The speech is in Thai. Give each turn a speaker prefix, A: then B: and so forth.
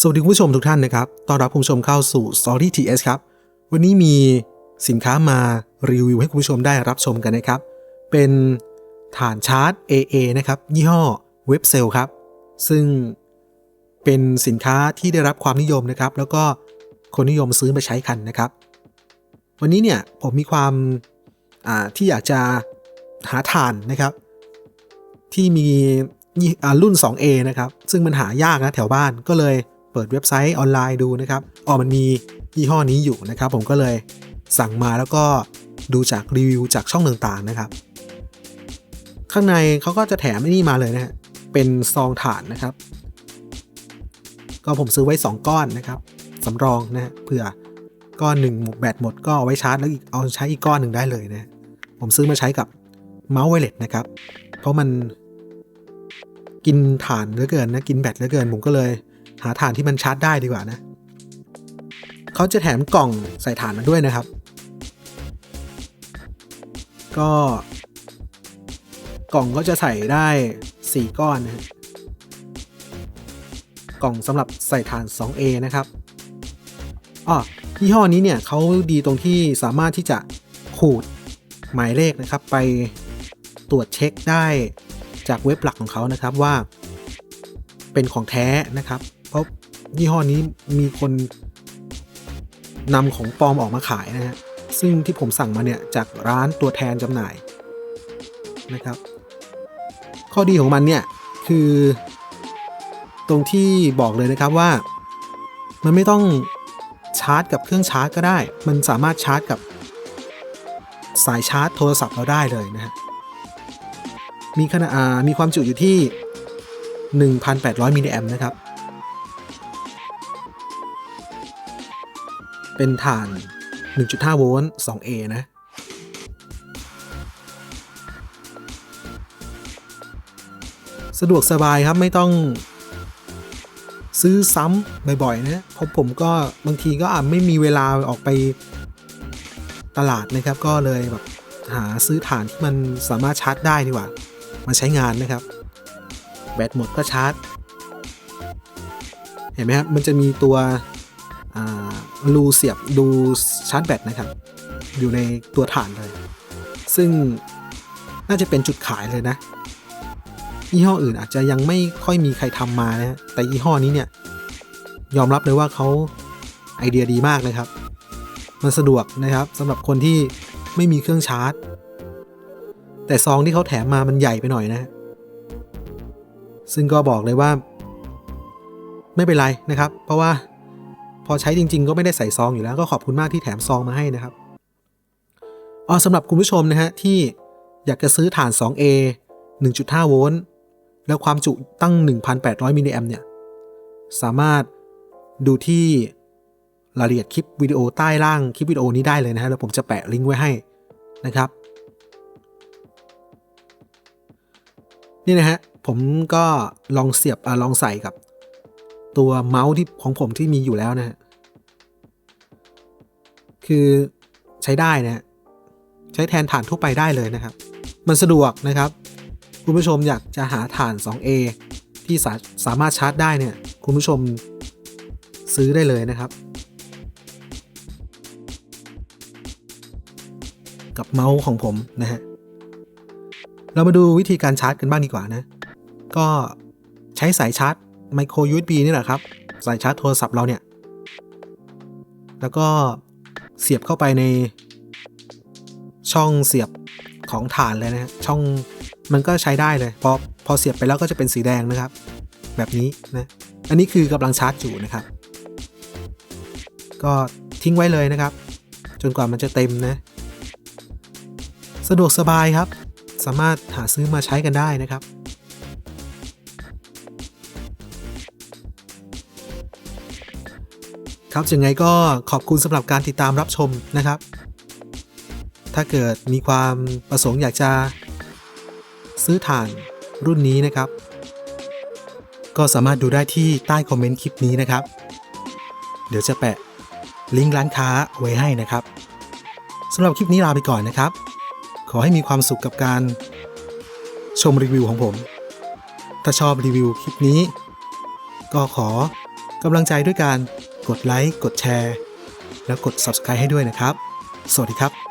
A: สวัสดีคุณผู้ชมทุกท่านนะครับ ต้อนรับคุณผู้ชมเข้าสู่ Story TS ครับ วันนี้มีสินค้ามารีวิวให้คุณผู้ชมได้รับชมกันนะครับ เป็นฐานชาร์จ AA นะครับ ยี่ห้อเว็บเซลครับ ซึ่งเป็นสินค้าที่ได้รับความนิยมนะครับ แล้วก็คนนิยมซื้อมาใช้กันนะครับ วันนี้เนี่ยผมมีความอ่าที่อยากจะหาฐานนะครับ ที่มีรุ่น 2A นะครับ ซึ่งมันหายากนะแถวบ้านก็เลย เปิดเว็บไซต์ออนไลน์ดูนะครับอ๋อมันมียี่ห้อนี้อยู่นะครับ ผมก็เลยสั่งมาแล้วก็ดูจากรีวิวจากช่องต่างๆนะครับ ข้างในเขาก็จะแถมไอ้นี่มาเลยนะฮะเป็นซองถ่านนะครับ ก็ผมซื้อไว้ 2 ก้อนนะครับสำรองนะฮะเผื่อก้อนหนึ่งหมดแบตหมดก็เอาไว้ชาร์จแล้วอีกเอาใช้อีกก้อนหนึ่งได้เลยนะผมซื้อมาใช้กับเมาส์ไวเลสนะครับ เพราะมันกินถ่านเหลือเกินนะ กินแบตเหลือเกิน ผมก็เลย หาถ่านที่มันชาร์จได้ดีกว่านะเขาจะแถมกล่องใส่ถ่านมาด้วยนะครับ ก็กล่องก็จะใส่ได้ 4 ก้อนนะกล่องสำหรับใส่ถ่าน 2A นะครับอ๋อยี่ห้อนี้เนี่ยเขาดีตรงที่สามารถที่จะขูดหมายเลขนะครับ ไปตรวจเช็คได้จากเว็บหลักของเขานะครับว่า เป็นของแท้นะครับ เพราะยี่ห้อนี้มีคนนำของปลอมออกมาขายนะฮะ ซึ่งที่ผมสั่งมาเนี่ยจากร้านตัวแทนจำหน่ายนะครับ ข้อดีของมันเนี่ยคือ ตรงที่บอกเลยนะครับว่า มันไม่ต้องชาร์จกับเครื่องชาร์จก็ได้ มันสามารถชาร์จกับสายชาร์จโทรศัพท์เราได้เลยนะฮะ มีขนาดมีความจุอยู่ที่ 1,800มิลลิแอมป์นะครับ เป็นฐาน 1.5 โวลต์ 2A นะสะดวกสบายครับไม่ต้องซื้อซ้ำบ่อยๆนะเพราะผมก็บางทีก็อาจไม่มีเวลาออกไปตลาดนะครับ ก็เลยแบบหาซื้อฐานที่มันสามารถชาร์จได้ดีกว่า มาใช้งานนะครับ แบตหมดก็ชาร์จ เห็นไหมครับมันจะมีตัว รูเสียบดูชาร์จแบตนะครับ อยู่ในตัวฐานเลย ซึ่งน่าจะเป็นจุดขายเลยนะ ยี่ห้ออื่นอาจจะยังไม่ค่อยมีใครทำมานะแต่ยี่ห้อนี้เนี่ยยอมรับเลยว่าเขาไอเดียดีมากเลยครับ มันสะดวกนะครับสำหรับคนที่ไม่มีเครื่องชาร์จ แต่ซองที่เขาแถมมามันใหญ่ไปหน่อยนะ ซึ่งก็บอกเลยว่า ไม่เป็นไรนะครับ เพราะว่า พอใช้จริง ๆ ก็ไม่ได้ใส่ซองอยู่แล้วก็ขอบคุณมากที่แถมซองมาให้นะครับอ๋อสำหรับคุณผู้ชมนะฮะที่อยากจะซื้อฐาน 2A 1.5 โวลต์แล้วความจุตั้ง 1,800 มิลลิแอมเนี่ย สามารถดูที่รายละเอียดคลิปวิดีโอใต้ล่างคลิปวิดีโอนี้ได้เลยนะฮะแล้วผมจะแปะลิงก์ไว้ให้นะครับ นี่นะฮะ ผมก็ลองเสียบอลองใส่กับ ตัวเมาส์ที่ของผมที่มีอยู่แล้วนะฮะคือใช้ได้นะฮะใช้แทนฐานทั่วไปได้เลยนะครับ มันสะดวกนะครับ คุณผู้ชมอยากจะหาฐาน 2A ที่สาสามารถชาร์จได้เนี่ย คุณผู้ชมซื้อได้เลยนะครับ กับเมาส์ของผมนะฮะเรามาดูวิธีการชาร์จกันบ้างดีกว่านะ ก็ใช้สายชาร์จ ไมโคร USB นี่แหละครับสายชาร์จโทรศัพท์เราเนี่ย แล้วก็เสียบเข้าไปในช่องเสียบของฐานเลยนะฮะช่องมันก็ใช้ได้เลยพอพอเสียบไปแล้วก็จะเป็นสีแดงนะครับ แบบนี้นะ อันนี้คือกำลังชาร์จอยู่นะครับ ก็ทิ้งไว้เลยนะครับ จนกว่ามันจะเต็มนะ สะดวกสบายครับ สามารถหาซื้อมาใช้กันได้นะครับ ครับยังไงก็ขอบคุณสำหรับการติดตามรับชมนะครับ ถ้าเกิดมีความประสงค์อยากจะซื้อถ่านรุ่นนี้นะครับ ก็สามารถดูได้ที่ใต้คอมเมนต์คลิปนี้นะครับ เดี๋ยวจะแปะลิงก์ร้านค้าไว้ให้นะครับสำหรับคลิปนี้ลาไปก่อนนะครับ ขอให้มีความสุขกับการชมรีวิวของผม ถ้าชอบรีวิวคลิปนี้ ก็ขอกำลังใจด้วยการ กดไลค์กดแชร์ แล้วกด Subscribe ให้ด้วยนะครับ สวัสดีครับ